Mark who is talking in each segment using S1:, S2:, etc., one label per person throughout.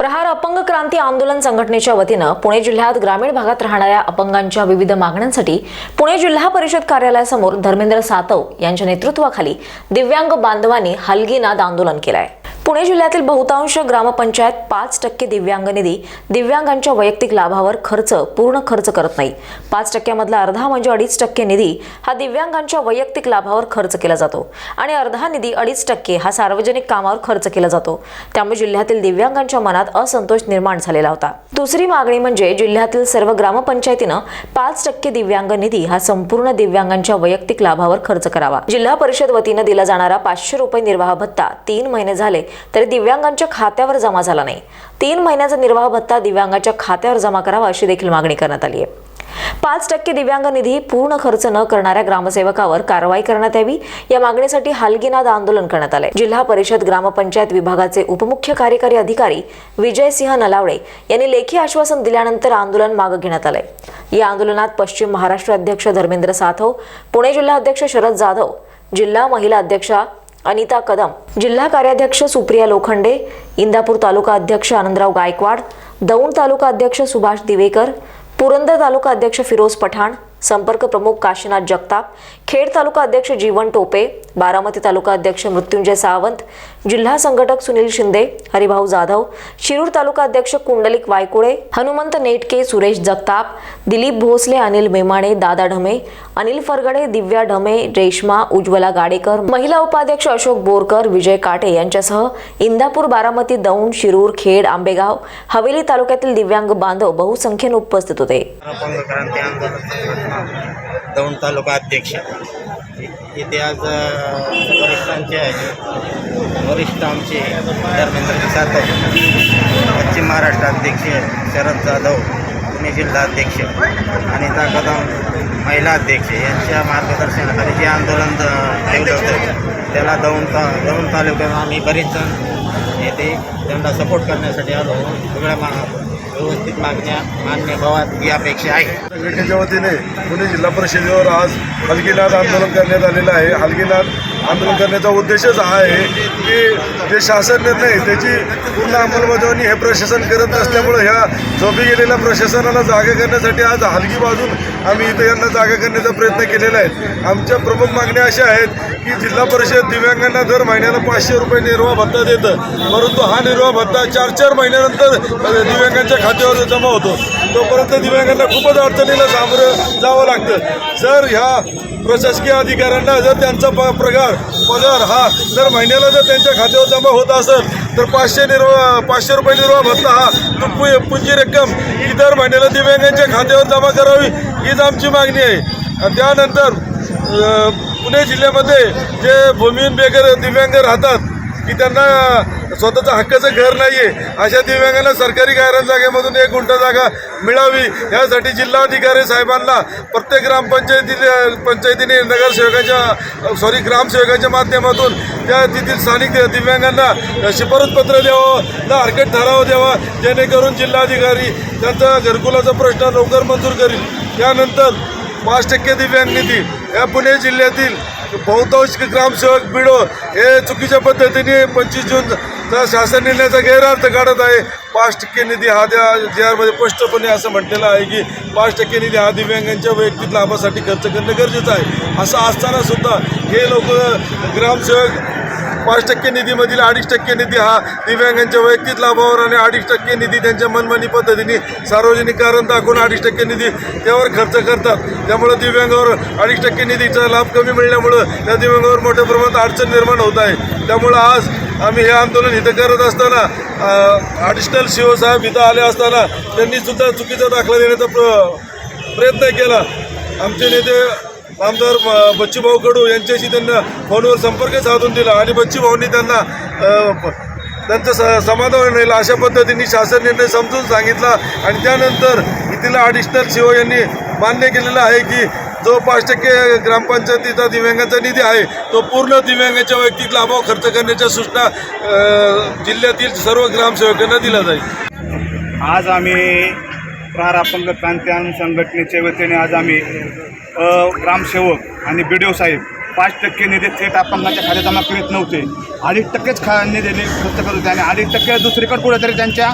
S1: प्रहार अपंग क्रांती आंदोलन संघटनेच्या वतीनं पुणे जिल्ह्यात ग्रामीण भागात राहणाऱ्या अपंगांच्या विविध मागण्यांसाठी पुणे जिल्हा परिषद कार्यालयासमोर धर्मेंद्र सातव यांच्या नेतृत्वाखाली दिव्यांग बांधवांनी हलगीनाद आंदोलन केलं आहे पुणे जिल्ह्यातील बहुतांश ग्रामपंचायत पाच टक्के दिव्यांग निधी दिव्यांगांच्या वैयक्तिक लाभावर खर्च पूर्ण खर्च करत नाही. पाच टक्क्यामधला अर्धा म्हणजे अडीच टक्के निधी हा दिव्यांगांच्या वैयक्तिक लाभावर खर्च केला जातो आणि अर्धा निधी अडीच टक्के हा सार्वजनिक कामावर खर्च केला जातो. त्यामुळे जिल्ह्यातील दिव्यांगांच्या मनात असंतोष निर्माण झालेला होता. दुसरी मागणी म्हणजे जिल्ह्यातील सर्व ग्रामपंचायतीनं पाच टक्के दिव्यांग निधी हा संपूर्ण दिव्यांगांच्या वैयक्तिक लाभावर खर्च करावा. जिल्हा परिषद वतीनं दिला जाणारा पाचशे रुपये निर्वाह भत्ता तीन महिने झाले तरी दिव्यांगांच्या खात्यावर जमा झाला नाही. तीन महिन्याचा निर्वाह भत्ता दिव्यांगाच्या खात्यावर जमा करावा अशी देखील मागणी करण्यात आली आहे. पाच टक्के दिव्यांग निधी पूर्ण खर्च न करणाऱ्या ग्रामसेवकावर कारवाई करण्यात यावी. या मागणीसाठी हालगीनाद आंदोलन करण्यात आले जिल्हा परिषद ग्रामपंचायत विभागाचे उपमुख्य कार्यकारी अधिकारी विजयसिंह नलावडे यांनी लेखी आश्वासन दिल्यानंतर आंदोलन मागे घेण्यात आले या आंदोलनात पश्चिम महाराष्ट्र अध्यक्ष धर्मेंद्र साथव पुणे जिल्हा अध्यक्ष शरद जाधव जिल्हा महिला अध्यक्षा अनिता कदम जिल्हा कार्याध्यक्ष सुप्रिया लोखंडे इंदापूर तालुका अध्यक्ष आनंदराव गायकवाड दौंड तालुका अध्यक्ष सुभाष दिवेकर पुरंदर तालुका अध्यक्ष फिरोज पठाण संपर्क प्रमुख काशीनाथ जगताप खेड तालुका अध्यक्ष जीवन टोपे बारामती तालुका अध्यक्ष मृत्युंजय सावंत जिल्हा संघटक सुनील शिंदे हरिभाऊ जाधव शिरूर तालुका अध्यक्ष कुंडलिक वायकुळे हनुमंत नेटके सुरेश जगताप दिलीप भोसले अनिल मेमाणे दादा ढमे अनिल फरगडे दिव्या ढमे रेश्मा उज्ज्वला गाडेकर महिला उपाध्यक्ष अशोक बोरकर विजय काटे यांच्यासह इंदापूर बारामती दौंड शिरूर खेड आंबेगाव हवेली तालुक्यातील दिव्यांग बांधव बहुसंख्येने उपस्थित होते.
S2: दौंड तालुका अध्यक्ष. इथे आज वरिष्ठांचे वरिष्ठांचे वरिष्ठ आमचे धर्मेंद्र सातव पश्चिम महाराष्ट्र अध्यक्ष शरद जाधव पुणे जिल्हा अध्यक्ष अनिता कदम महिला अध्यक्ष यांच्या मार्गदर्शनाखाली जे आंदोलन ज- ठेवलं होतं त्याला दौंड ता दौंड तालुक्यात आम्ही बरेच जण येथे त्यांना सपोर्ट करण्यासाठी आलो. सगळ्या मा व्यवस्थित मागण्या मान्य व्हाव्यात ही अपेक्षा आहे.
S3: संघटनेच्या वतीने पुणे जिल्हा परिषदेवर आज हलगीनाथ आंदोलन करण्यात आलेलं आहे. हलगीनाथ आंदोलन करण्याचा उद्देशच हा आहे की जे शासन निर्णय त्याची पूर्ण अंमलबजावणी हे प्रशासन करत नसल्यामुळं ह्या झोपी गेलेल्या प्रशासनाला जागा करण्यासाठी आज हलगी बाजून आम्ही इथं यांना जागा करण्याचा प्रयत्न केलेला आहे. आमच्या प्रमुख मागण्या अशा आहेत की जिल्हा परिषद दिव्यांगांना दर महिन्याला पाचशे रुपये निर्वाह भत्ता देतं. परंतु हा निर्वाह भत्ता चार चार महिन्यानंतर दिव्यांगांच्या खात्यावर जमा होतो. तोपर्यंत दिव्यांगांना खूपच अडचणीला सामोरं जावं लागतं. जर ह्या प्रशासकीय अधिकाऱ्यांना जर त्यांचा प पगार पगार हा दर महिन्याला जर त्यांच्या खात्यावर विलंब होत असेल तर पाचशे निर्वाह पाचशे रुपये निर्वाह भत्ता हा तो पुंजी रक्कम ही दर महिन्याला दिव्यांगांच्या खात्यावर जमा करावी हीच आमची मागणी आहे. त्यानंतर पुणे जिल्ह्यामध्ये जे भूमिहीन बेगर दिव्यांग राहतात की त्यांना स्वतःचं हक्काचं घर नाही आहे अशा दिव्यांगांना सरकारी गायरान जागेमधून एक गुंठा जागा मिळावी. यासाठी जिल्हाधिकारी साहेबांना प्रत्येक ग्रामपंचायती पंचायतीने नगरसेवकाच्या सॉरी ग्रामसेवकाच्या माध्यमातून त्या तेथील स्थानिक दिव्यांगांना शिफारसपत्र द्यावं ना हरकत ठराव द्यावा जेणेकरून जिल्हाधिकारी त्यांचा घरकुलाचा प्रश्न लवकर मंजूर करील. त्यानंतर पाच टक्के दिव्यांग निधी या पुणे जिल्ह्यातील बहुतांश ग्रामसेवक बिडो हे चुकीच्या पद्धतीने पंचवीस जून तर शासन निर्णयाचा गैरअर्थ काढत आहे. पाच टक्के निधी हा त्या जी आरमध्ये स्पष्टपणे असं म्हटलेलं आहे की पाच टक्के निधी हा दिव्यांगांच्या वैयक्तिक लाभासाठी खर्च करणं गरजेचं आहे. असं असताना सुद्धा हे लोक ग्रामसेवक पाच टक्के निधीमधील अडीच टक्के निधी हा दिव्यांगांच्या वैयक्तिक लाभावर आणि अडीच टक्के निधी त्यांच्या मनमानी पद्धतीने सार्वजनिक कारण दाखवून अडीच टक्के निधी त्यावर खर्च करतात. त्यामुळं दिव्यांगावर अडीच टक्के निधीचा लाभ कमी मिळण्यामुळं त्या दिव्यांगावर मोठ्या प्रमाणात अडचण निर्माण होत आहे. त्यामुळं आज आम्ही हे आंदोलन इथं करत असताना ॲडिशनल सी ओ साहेब इथं आले असताना त्यांनी सुद्धा चुकीचा दाखला देण्याचा प्र प्रयत्न केला. आमचे नेते आमदार ब- बच्चूभाऊ कडू यांच्याशी त्यांना फोनवर संपर्क साधून दिला आणि बच्चूभाऊंनी त्यांना प- त्यांचं स समाधान राहिलं अशा पद्धतीने शासन निर्णय समजून सांगितला आणि त्यानंतर इथला अडिशनल सी ओ यांनी मान्य केलेलं आहे की जो पाच टक्के ग्रामपंचायतीचा दिव्यांगाचा निधी आहे. तो पूर्ण दिव्यांगाच्या वैयक्तिक लाभावर खर्च करण्याच्या सूचना जिल्ह्यातील सर्व ग्रामसेवकांना दिल्या जाईल.
S4: आज आम्ही प्रहार अपंग क्रांती आंदोलन संघटनेच्या वतीने आज आम्ही ग्रामसेवक आणि बी डी ओ साहेब पाच टक्के निधी थेट अपंगाच्या खाली जमा करीत नव्हते. अडीच टक्केच खा निधी खर्च करत होते आणि अडीच टक्के दुसरीकडे कुठेतरी त्यांच्या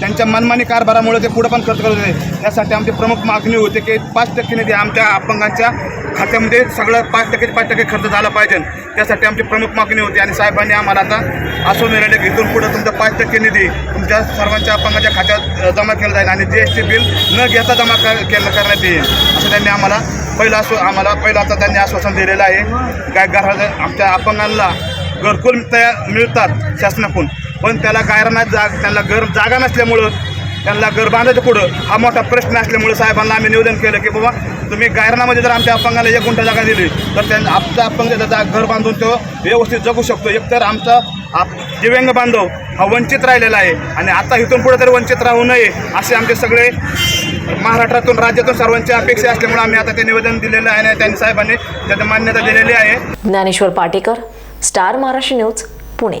S4: त्यांच्या मनमानी कारभारामुळे ते पुढं पण खर्च करत होते. त्यासाठी आमची प्रमुख मागणी होती की पाच टक्के निधी आमच्या अपंगांच्या खात्यामध्ये सगळं पाच टक्के पाच टक्के खर्च झाला पाहिजे. त्यासाठी आमची प्रमुख मागणी होती आणि साहेबांनी आम्हाला आता असो निर्णय इथून पुढे तुमचा पाच टक्के निधी तुमच्या सर्वांच्या अपंगाच्या खात्यात जमा केला जाईल आणि जी एस टी बिल न घेता जमा कर केलं करण्यात येईल. असं त्यांनी आम्हाला पहिलं असो आम्हाला पहिलं आता त्यांनी आश्वासन दिलेलं आहे. काय घरात आमच्या अपंगांना घरकुल तयार मिळतात शासनाकडून पण त्याला गायरांना जाग त्यांना घर जागा नसल्यामुळं त्यांना घर बांधायचं पुढं हा मोठा प्रश्न असल्यामुळे साहेबांना आम्ही निवेदन केलं की बाबा तुम्ही गायरणामध्ये जर आमच्या अपंगाला एक गुंठा जागा दिली तर त्यांना आमचा अपंग त्याचा घर बांधून तो व्यवस्थित जगू शकतो. एकतर आमचा आप दिव्यांग बांधव हा वंचित राहिलेला आहे आणि आता इथून पुढे तरी वंचित राहू नये असे आमचे सगळे महाराष्ट्रातून राज्यातून सर्वांची अपेक्षा असल्यामुळे आम्ही आता ते निवेदन दिलेलं आहे आणि त्यांनी साहेबांनी त्याची मान्यता दिलेली आहे.
S1: Dnyaneshwar Patekar star Maharashtra news Pune.